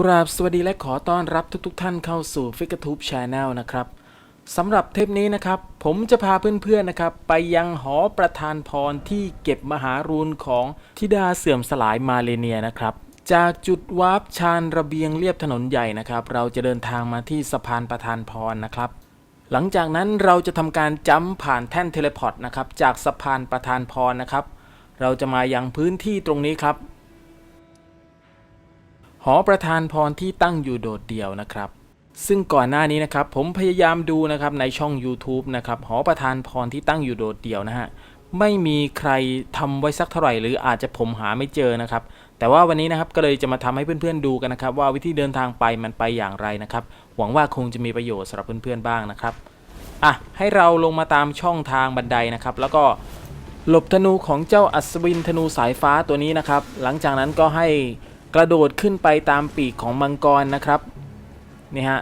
กราบสวัสดีและขอต้อนรับทุกๆทท่านเข้าสู่ f i g u r e Tube Channel นะครับสำหรับเทปนี้นะครับ ผมจะพาเพื่อนๆนะครับ ไปยังหอประธานพรที่เก็บมหารูนของธิดาเสื่อมสลายมาเลเนียนะครับ จากจุดวาร์ปชานระเบียงเรียบถนนใหญ่นะครับ เราจะเดินทางมาที่สะพานประธานพรนะครับ หลังจากนั้นเราจะทำการจัมผ่านแท่นเทเลพอร์ตนะครับจากสะพานประธานพรนะครับ เราจะมายังพื้นที่ตรงนี้ครับ หอประธานพรที่ตั้งอยู่โดดเดี่ยวนะครับ ซึ่งก่อนหน้านี้นะครับผมพยายามดูนะครับในช่อง YouTube นะครับหอประธานพรที่ตั้งอยู่โดดเดี่ยวนะฮะไม่มีใครทำไว้สักเท่าไหร่หรืออาจจะผมหาไม่เจอนะครับ แต่ว่าวันนี้นะครับก็เลยจะมาทำให้เพื่อนๆดูกันนะครับ ว่าวิธีเดินทางไปมันไปอย่างไรนะครับ หวังว่าคงจะมีประโยชน์สำหรับเพื่อนๆบ้างนะครับอะให้เราลงมาตามช่องทางบันไดนะครับ แล้วก็หลบธนูของเจ้าอัศวินธนูสายฟ้าตัวนี้นะครับ หลังจากนั้นก็ให้ กระโดดขึ้นไปตามปีกของมังกรนะครับนี่ฮะ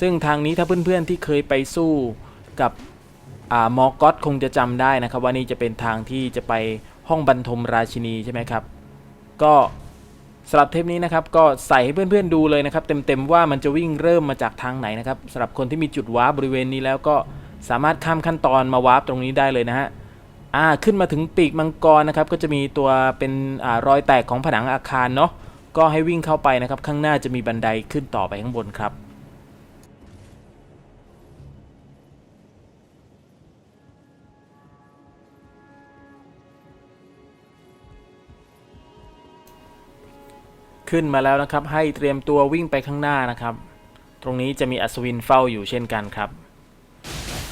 ซึ่งทางนี้ถ้าเพื่อนๆที่เคยไปสู้กับอมอร์กอตคงจะจำได้นะครับ ว่านี่จะเป็นทางที่จะไปห้องบรรทมราชินีใช่ไหมครับ ก็สำหรับเทปนี้นะครับก็ใส่ให้เพื่อนๆดูเลยนะครับ เต็มๆว่ามันจะวิ่งเริ่มมาจากทางไหนนะครับสำหรับคนที่มีจุดวาร์ปบริเวณนี้แล้วก็สามารถข้ามขั้นตอนมาวาร์ปตรงนี้ได้เลยนะฮะอ่าขึ้นมาถึงปีกมังกรนะครับ ก็จะมีตัวเป็นอรอยแตกของผนังอาคารเนาะ ก็ให้วิ่งเข้าไปนะครับ ข้างหน้าจะมีบันไดขึ้นต่อไปข้างบนครับขึ้นมาแล้วนะครับให้เตรียมตัววิ่งไปข้างหน้านะครับ ตรงนี้จะมีอัศวินเฝ้าอยู่เช่นกันครับ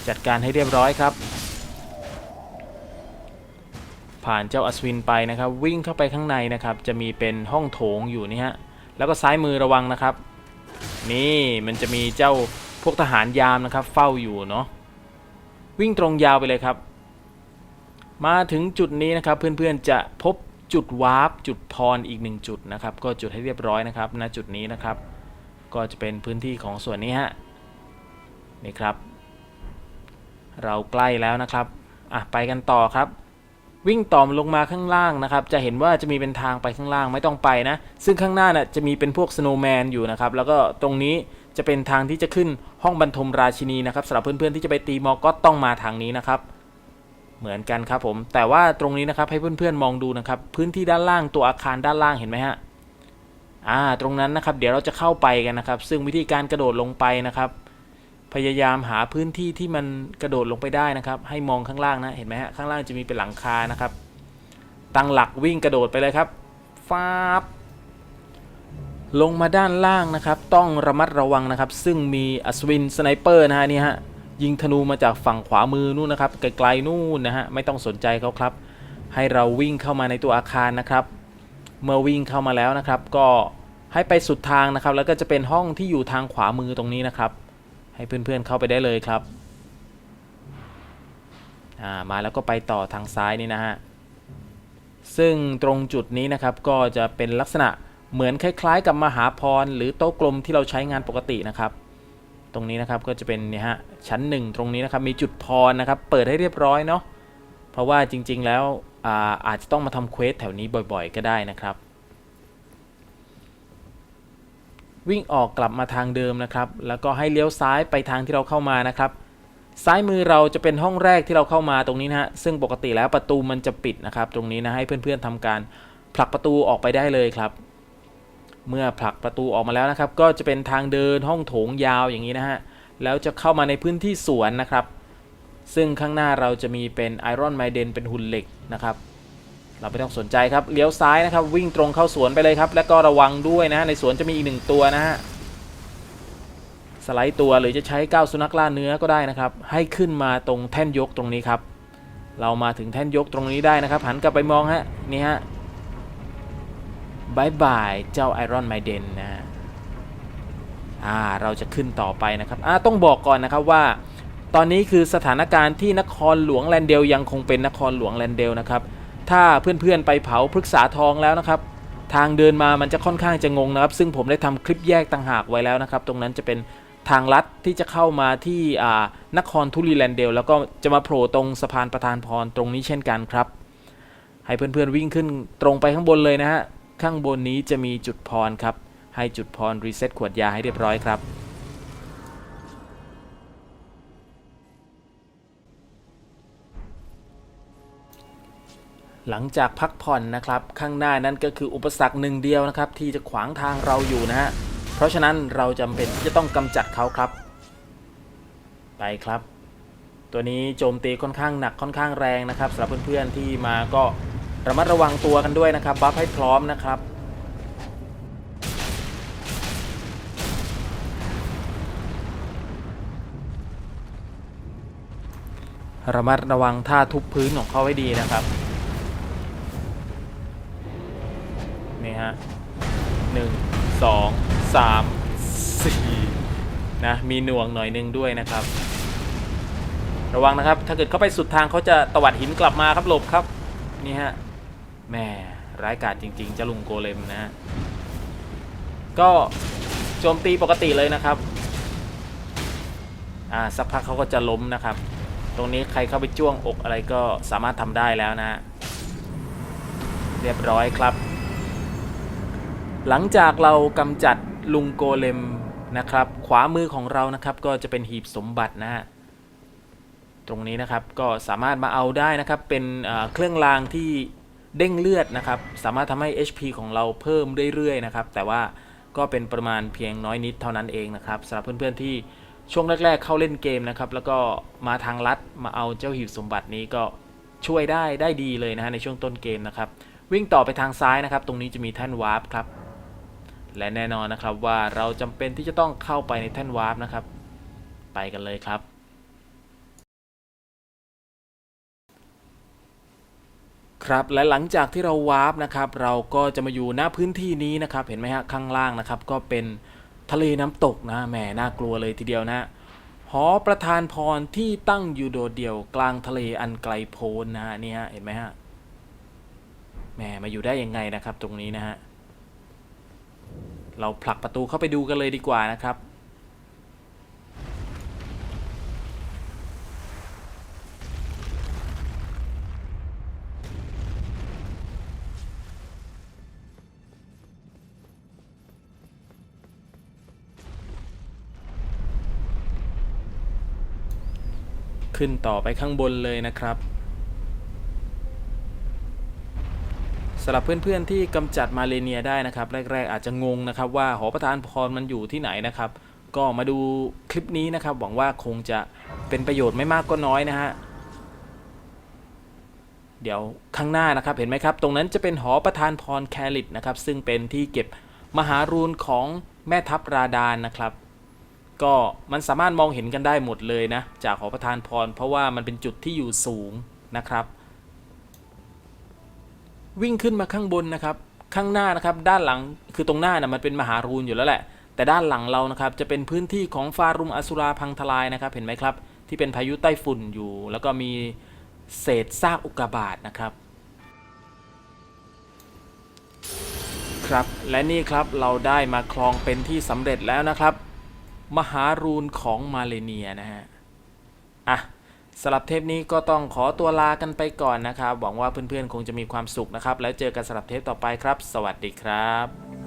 จัดการให้เรียบร้อยครับ ผ่านเจ้าอัศวินไปนะครับ วิ่งเข้าไปข้างในนะครับ จะมีเป็นห้องโถงอยู่นี่ฮะแล้วก็ซ้ายมือระวังนะครับ นี่มันจะมีเจ้าพวกทหารยามนะครับ เฝ้าอยู่เนาะวิ่งตรงยาวไปเลยครับ มาถึงจุดนี้นะครับ เพื่อนๆจะพบจุดวาร์ปจุดพรอีกหนึ่งจุดนะครับ ก็จุดให้เรียบร้อยนะครับณจุดนี้นะครับ ก็จะเป็นพื้นที่ของส่วนนี้ฮะนี่ครับ เราใกล้แล้วนะครับอะไปกันต่อครับ วิ่งต่อมลงมาข้างล่างนะครับ จะเห็นว่าจะมีเป็นทางไปข้างล่างไม่ต้องไปนะ ซึ่งข้างหน้าน่ะจะมีเป็นพวกสโนว์แมนอยู่นะครับ แล้วก็ตรงนี้จะเป็นทางที่จะขึ้นห้องบรรทมราชินีนะครับสำหรับเพื่อนๆที่จะไปตีมอก็ต้องมาทางนี้นะครับ เหมือนกันครับผม แต่ว่าตรงนี้นะครับให้เพื่อนๆมองดูนะครับ พื้นที่ด้านล่างตัวอาคารด้านล่างเห็นไหมฮะ อ่า ตรงนั้นนะครับ เดี๋ยวเราจะเข้าไปกันนะครับ ซึ่งวิธีการกระโดดลงไปนะครับ พยายามหาพื้นที่ที่มันกระโดดลงไปได้นะครับ ให้มองข้างล่างนะ เห็นไหมฮะ ข้างล่างจะมีเป็นหลังคานะครับ ตั้งหลักวิ่งกระโดดไปเลยครับฟาบลงมาด้านล่างนะครับ ต้องระมัดระวังนะครับ ซึ่งมีอัศวินสไนเปอร์นะฮะนี่ฮะ ยิงธนูมาจากฝั่งขวามือนู่นนะครับ ไกลๆนู่นนะฮะ ไม่ต้องสนใจเขาครับ ให้เราวิ่งเข้ามาในตัวอาคารนะครับ เมื่อวิ่งเข้ามาแล้วนะครับ ก็ให้ไปสุดทางนะครับ แล้วก็จะเป็นห้องที่อยู่ทางขวามือตรงนี้นะครับ ให้เพื่อนๆเข้าไปได้เลยครับอ่ามาแล้วก็ไปต่อทางซ้ายนี่นะฮะ ซึ่งตรงจุดนี้นะครับก็จะเป็นลักษณะเหมือนคล้ายๆ กับมหาพรหรือโต๊ะกลมที่เราใช้งานปกตินะครับ ตรงนี้นะครับก็จะเป็นเนี่ยฮะชั้นหนึ่งตรงนี้นะครับมีจุดพรนะครับเปิดให้เรียบร้อยเนาะเพราะว่าจริงๆแล้วอาอาจจะต้องมาทำเควสแถวนี้บ่อยๆ ก็ได้นะครับ วิ่งออกกลับมาทางเดิมนะครับ แล้วก็ให้เลี้ยวซ้ายไปทางที่เราเข้ามานะครับ ซ้ายมือเราจะเป็นห้องแรกที่เราเข้ามาตรงนี้นะฮะ ซึ่งปกติแล้วประตูมันจะปิดนะครับ ตรงนี้นะให้เพื่อนๆทำการผลักประตูออกไปได้เลยครับ เมื่อผลักประตูออกมาแล้วนะครับ ก็จะเป็นทางเดินห้องโถงยาวอย่างนี้นะฮะ แล้วจะเข้ามาในพื้นที่สวนนะครับ ซึ่งข้างหน้าเราจะมีเป็นไอรอนไมเดนเป็นหุ่นเหล็กนะครับ เราไม่ต้องสนใจครับเลี้ยวซ้ายนะครับ วิ่งตรงเข้าสวนไปเลยครับ แล้วก็ระวังด้วยนะในสวนจะมีอีกหนึ่งตัวนะฮะสไลด์ตัวหรือจะใช้ก้าวสุนัขล่าเนื้อก็ได้นะครับ ให้ขึ้นมาตรงแท่นยกตรงนี้ครับ เรามาถึงแท่นยกตรงนี้ได้นะครับ หันกลับไปมองฮะนี่ฮะบายบายเจ้าไอรอนไมเดนนะฮะอ่าเราจะขึ้นต่อไปนะครับอ่าต้องบอกก่อนนะครับว่า ตอนนี้คือสถานการณ์ที่นครหลวงแลนเดลยังคงเป็นนครหลวงแลนเดลนะครับ ถ้าเพื่อนๆไปเผาพฤกษาทองแล้วนะครับ ทางเดินมามันจะค่อนข้างจะงงนะครับ ซึ่งผมได้ทำคลิปแยกต่างหากไว้แล้วนะครับ ตรงนั้นจะเป็นทางลัดที่จะเข้ามาที่นครทุลีแลนเดล แล้วก็จะมาโผล่ตรงสะพานประธานพรตรงนี้เช่นกันครับ ให้เพื่อนๆวิ่งขึ้นตรงไปข้างบนเลยนะฮะข้างบนนี้จะมีจุดพรครับให้จุดพรรีเซ็ตขวดยาให้เรียบร้อยครับ หลังจากพักผ่อนนะครับ ข้างหน้านั้นก็คืออุปสรรคหนึ่งเดียวนะครับ ที่จะขวางทางเราอยู่นะฮะเพราะฉะนั้นเราจำเป็นที่จะต้องกำจัดเขาครับ ไปครับ ตัวนี้โจมตีค่อนข้างหนักค่อนข้างแรงนะครับสำหรับเพื่อนๆที่มาก็ระมัดระวังตัวกันด้วยนะครับบัฟให้พร้อมนะครับระมัดระวังท่าทุบพื้นของเขาให้ดีนะครับ หนึ่งสองสามสี่นะมีหน่วงหน่อยหนึงด้วยนะครับ ระวังนะครับ ถ้าเกิดเข้าไปสุดทางเขาจะตวัดหินกลับมาครับหลบครับนี่ฮะแหม่ร้ายกาจจริงๆเจ้าลุงโกเลมนะฮะก็โจมตีปกติเลยนะครับอ่าสักพักเขาก็จะล้มนะครับ ตรงนี้ใครเข้าไปจ้วงอกอะไรก็สามารถทำได้แล้วนะ เรียบร้อยครับ หลังจากเรากำจัดลุงโกเลมนะครับ ขวามือของเรานะครับ ก็จะเป็นหีบสมบัตินะฮะตรงนี้นะครับก็สามารถมาเอาได้นะครับ เป็นเครื่องรางที่เด้งเลือดนะครับ สามารถทำให้ HP ของเราเพิ่มเรื่อยๆนะครับ แต่ว่าก็เป็นประมาณเพียงน้อยนิดเท่านั้นเองนะครับสำหรับเพื่อนๆที่ช่วงแรก ๆ เข้าเล่นเกมนะครับ แล้วก็มาทางลัดมาเอาเจ้าหีบสมบัตินี้ก็ช่วยได้ได้ดีเลยนะฮะในช่วงต้นเกมนะครับ วิ่งต่อไปทางซ้ายนะครับ ตรงนี้จะมีแท่นวาร์ปครับ และแน่นอนนะครับว่าเราจำเป็นที่จะต้องเข้าไปในแท่นวาร์ปนะครับ ไปกันเลยครับ ครับและหลังจากที่เราวาร์ปนะครับ เราก็จะมาอยู่หน้าพื้นที่นี้นะครับ เห็นไหมฮะข้างล่างนะครับ ก็เป็นทะเลน้ำตกนะแหมน่ากลัวเลยทีเดียวนะหอประธานพรที่ตั้งอยู่โดดเดี่ยวกลางทะเลอันไกลโพ้นนะฮะนี่ฮะเห็นไหมฮะแหมมาอยู่ได้ยังไงนะครับ ตรงนี้นะฮะ เราผลักประตูเข้าไปดูกันเลยดีกว่านะครับ ขึ้นต่อไปข้างบนเลยนะครับ สำหรับเพื่อนๆที่กำจัดมาเลเนียได้นะครับ แรก ๆ อาจจะงงนะครับว่าหอประธานพรมันอยู่ที่ไหนนะครับ ก็มาดูคลิปนี้นะครับ หวังว่าคงจะเป็นประโยชน์ไม่มากก็น้อยนะฮะเดี๋ยวข้างหน้านะครับเห็นไหมครับ ตรงนั้นจะเป็นหอประธานพรแคลิตนะครับ ซึ่งเป็นที่เก็บมหารูนของแม่ทัพราดานนะครับ ก็มันสามารถมองเห็นกันได้หมดเลยนะ จากหอประธานพร เพราะว่ามันเป็นจุดที่อยู่สูงนะครับ วิ่งขึ้นมาข้างบนนะครับข้างหน้านะครับด้านหลังคือตรงหน้านะมันเป็นมหารูนอยู่แล้วแหละ แต่ด้านหลังเรานะครับจะเป็นพื้นที่ของฟารุมอสุราพังทลายนะครับเห็นไหมครับ ที่เป็นพายุไต้ฝุ่นอยู่ แล้วก็มีเศษซากอุกกาบาตนะครับ ครับและนี่ครับเราได้มาคลองเป็นที่สำเร็จแล้วนะครับ มหารูนของมาเลเนียนะฮะอะ สำหรับเทปนี้ก็ต้องขอตัวลากันไปก่อนนะครับ หวังว่าเพื่อนๆ คงจะมีความสุขนะครับ แล้วเจอกันสำหรับเทปต่อไปครับ สวัสดีครับ